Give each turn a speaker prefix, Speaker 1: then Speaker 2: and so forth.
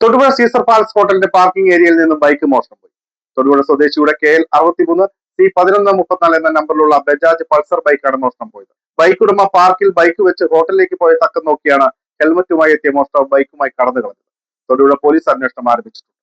Speaker 1: Thodupuzha Caesar palace ഹോട്ടലിന്റെ parking ഏരിയയിൽ നിന്നും ബൈക്ക് മോഷണം പോയി. തൊടുപുഴ സ്വദേശിയുടെ കെ എൽ അറുപത്തിമൂന്ന് സി പതിനൊന്ന് മുപ്പത്തിനാല് എന്ന നമ്പറിലുള്ള ബജാജ് പൾസർ ബൈക്കാണ് മോഷണം പോയത്. ബൈക്ക് ഉടമ പാർക്കിൽ ബൈക്ക് വെച്ച് ഹോട്ടലിലേക്ക് പോയ തക്കം നോക്കിയാണ് ഹെൽമറ്റുമായി എത്തിയ മോഷ്ടാവ് ബൈക്കുമായി കടന്നു കളഞ്ഞത്. തൊടുപുഴ പോലീസ് അന്വേഷണം ആരംഭിച്ചിട്ടുണ്ട്.